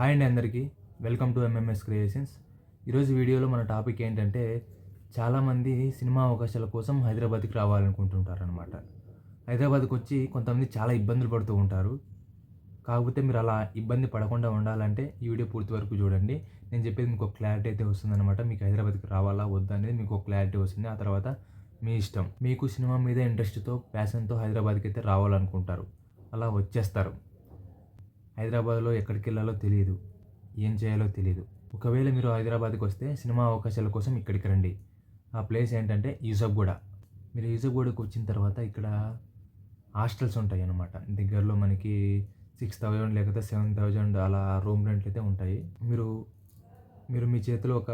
Hi అండి అందరికీ. Welcome to MMS creations ఈరోజు వీడియోలో మన టాపిక్ ఏంటంటే చాలామంది సినిమా అవకాశాల కోసం హైదరాబాద్కి రావాలనుకుంటుంటారు అనమాట హైదరాబాద్కి వచ్చి కొంతమంది చాలా ఇబ్బందులు పడుతూ ఉంటారు. కాకపోతే మీరు అలా ఇబ్బంది పడకుండా ఉండాలంటే ఈ వీడియో పూర్తి వరకు చూడండి. నేను చెప్పేది మీకు ఒక క్లారిటీ అయితే వస్తుందన్నమాట. మీకు హైదరాబాద్కి రావాలా వద్దా అనేది మీకు ఒక క్లారిటీ వస్తుంది. ఆ తర్వాత మీ ఇష్టం. మీకు సినిమా మీద ఇంట్రెస్ట్తో ప్యాషన్తో హైదరాబాద్కి అయితే రావాలనుకుంటారు. అలా వచ్చేస్తారు. హైదరాబాద్లో ఎక్కడికి వెళ్ళాలో తెలియదు ఏం చేయాలో తెలియదు ఒకవేళ మీరు హైదరాబాద్కి వస్తే సినిమా అవకాశాల కోసం ఇక్కడికి రండి. ఆ ప్లేస్ ఏంటంటే యూసఫ్గూడ మీరు యూసఫ్గూడకు వచ్చిన తర్వాత ఇక్కడ హాస్టల్స్ ఉంటాయి అన్నమాట దగ్గరలో మనకి సిక్స్ థౌజండ్ లేకపోతే సెవెన్ థౌజండ్ అలా రూమ్ రెంట్లు అయితే ఉంటాయి. మీరు మీరు మీ చేతిలో ఒక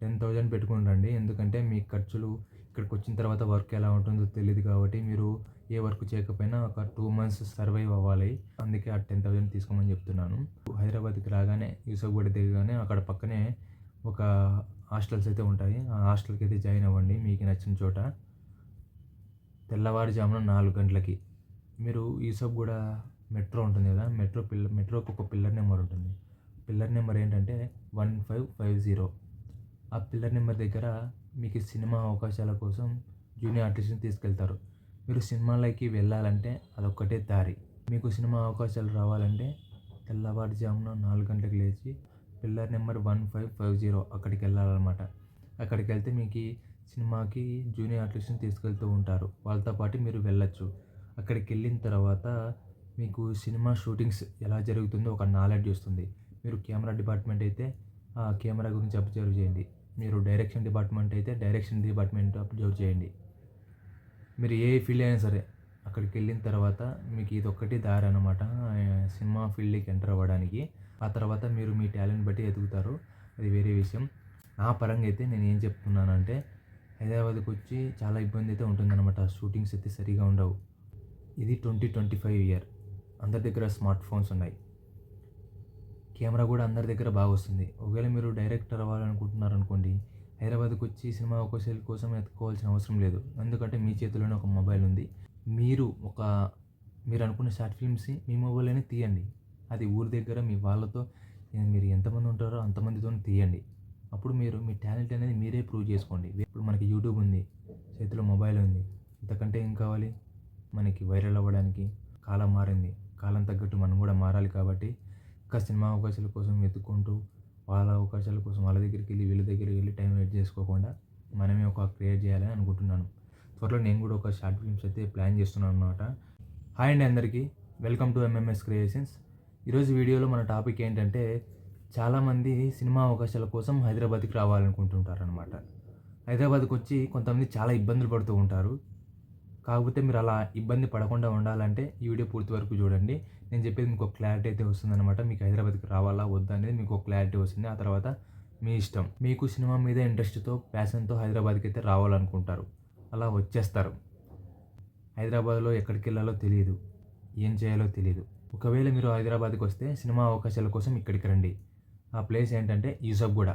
టెన్ థౌజండ్ పెట్టుకుని రండి. ఎందుకంటే మీ ఖర్చులు ఇక్కడికి వచ్చిన తర్వాత వర్క్ ఎలా ఉంటుందో తెలియదు కాబట్టి మీరు ఏ వర్క్ చేయకపోయినా ఒక టూ మంత్స్ సర్వైవ్ అవ్వాలి. అందుకే ఆ టెన్ థౌజండ్ తీసుకోమని చెప్తున్నాను. హైదరాబాద్కి రాగానే యూసఫ్గూడ దిగగానే అక్కడ పక్కనే ఒక హాస్టల్స్ అయితే ఉంటాయి. ఆ హాస్టల్కి అయితే జాయిన్ అవ్వండి మీకు నచ్చిన చోట. తెల్లవారుజామున నాలుగు గంటలకి. మీరు యూసఫ్గూడ మెట్రో ఉంటుంది కదా మెట్రో పిల్ల మెట్రోకి ఒక పిల్లర్ నెంబర్ ఉంటుంది. పిల్లర్ నెంబర్ ఏంటంటే వన్ ఫైవ్ ఫైవ్ జీరో. ఆ పిల్లర్ నెంబర్ దగ్గర మీకు సినిమా అవకాశాల కోసం జూనియర్ ఆర్టిస్ట్ని తీసుకెళ్తారు. మీరు సినిమాలకి వెళ్ళాలంటే అదొక్కటే దారి. మీకు సినిమా అవకాశాలు రావాలంటే తెల్లవారుజామున నాలుగు గంటలకు లేచి pillar number one five five zero అక్కడికి వెళ్ళాలన్నమాట. అక్కడికి వెళ్తే మీకు సినిమాకి జూనియర్ ఆర్టిస్ట్ని తీసుకెళ్తూ ఉంటారు. వాళ్ళతో పాటు మీరు వెళ్ళచ్చు. అక్కడికి వెళ్ళిన తర్వాత మీకు సినిమా షూటింగ్స్ ఎలా జరుగుతుందో ఒక నాలెడ్జ్ వస్తుంది. మీరు కెమెరా డిపార్ట్మెంట్ అయితే కెమెరా గురించి అబ్జర్వ్ చేయండి. మీరు డైరెక్షన్ డిపార్ట్మెంట్ అయితే డైరెక్షన్ డిపార్ట్మెంట్ అబ్జర్వ్ చేయండి. మీరు ఏ ఫీల్డ్ అయినా సరే అక్కడికి వెళ్ళిన తర్వాత మీకు ఇది ఒక్కటి దారి అనమాట సినిమా ఫీల్డ్కి ఎంటర్ అవ్వడానికి. ఆ తర్వాత మీరు మీ టాలెంట్ బట్టి ఎదుగుతారు. అది వేరే విషయం. నా పరంగా అయితే నేను ఏం చెప్తున్నానంటే హైదరాబాద్కి వచ్చి చాలా ఇబ్బంది అయితే ఉంటుందన్నమాట. షూటింగ్స్ అయితే సరిగా ఉండవు. ఇది ట్వంటీ ట్వంటీ ఫైవ్ ఇయర్ అందరి దగ్గర స్మార్ట్ ఫోన్స్ ఉన్నాయి. కెమెరా కూడా అందరి దగ్గర బాగా వస్తుంది. ఒకవేళ మీరు డైరెక్టర్ అవ్వాలనుకుంటున్నారు అనుకోండి హైదరాబాద్కి వచ్చి సినిమా ఒక సెల్ కోసం ఎత్తుకోవాల్సిన అవసరం లేదు. ఎందుకంటే మీ చేతిలోనే ఒక మొబైల్ ఉంది. మీరు ఒక మీరు అనుకున్న షార్ట్ ఫిల్మ్స్ మీ మొబైల్లోనే తీయండి. అది ఊరి దగ్గర మీ వాళ్ళతో మీరు ఎంతమంది ఉంటారో అంతమందితో తీయండి. అప్పుడు మీరు మీ టాలెంట్ అనేది మీరే ప్రూవ్ చేసుకోండి. ఇప్పుడు మనకి యూట్యూబ్ ఉంది చేతిలో మొబైల్ ఉంది. ఇంతకంటే ఏం కావాలి? మనకి వైరల్ అవ్వడానికి కాలం మారింది. కాలం తగ్గట్టు మనం కూడా మారాలి కాబట్టి ఇంకా సినిమా అవకాశాల కోసం వెతుక్కుంటూ వాళ్ళ అవకాశాల కోసం వాళ్ళ దగ్గరికి వెళ్ళి వీళ్ళ దగ్గరికి వెళ్ళి టైం వెయిట్ చేసుకోకుండా మనమే ఒక క్రియేట్ చేయాలని అనుకుంటున్నాను. త్వరలో నేను కూడా ఒక షార్ట్ ఫిల్మ్స్ అయితే ప్లాన్ చేస్తున్నాను అనమాట హాయ్ అండి అందరికీ. వెల్కమ్ టు ఎంఎంఎస్ క్రియేషన్స్ ఈరోజు వీడియోలో మన టాపిక్ ఏంటంటే చాలామంది సినిమా అవకాశాల కోసం హైదరాబాద్కి రావాలనుకుంటుంటారనమాట హైదరాబాద్కి వచ్చి కొంతమంది చాలా ఇబ్బందులు పడుతూ ఉంటారు. కాకపోతే మీరు అలా ఇబ్బంది పడకుండా ఉండాలంటే ఈ వీడియో పూర్తి వరకు చూడండి. నేను చెప్పేది మీకు ఒక క్లారిటీ అయితే వస్తుందన్నమాట. మీకు హైదరాబాద్కి రావాలా వద్దా అనేది మీకు ఒక క్లారిటీ వస్తుంది. ఆ తర్వాత మీ ఇష్టం. మీకు సినిమా మీద ఇంట్రెస్ట్తో ప్యాషన్తో హైదరాబాద్కి అయితే రావాలనుకుంటారు. అలా వచ్చేస్తారు. హైదరాబాద్లో ఎక్కడికి వెళ్ళాలో తెలియదు ఏం చేయాలో తెలియదు ఒకవేళ మీరు హైదరాబాద్కి వస్తే సినిమా అవకాశాల కోసం ఇక్కడికి రండి. ఆ ప్లేస్ ఏంటంటే యూసఫ్గూడ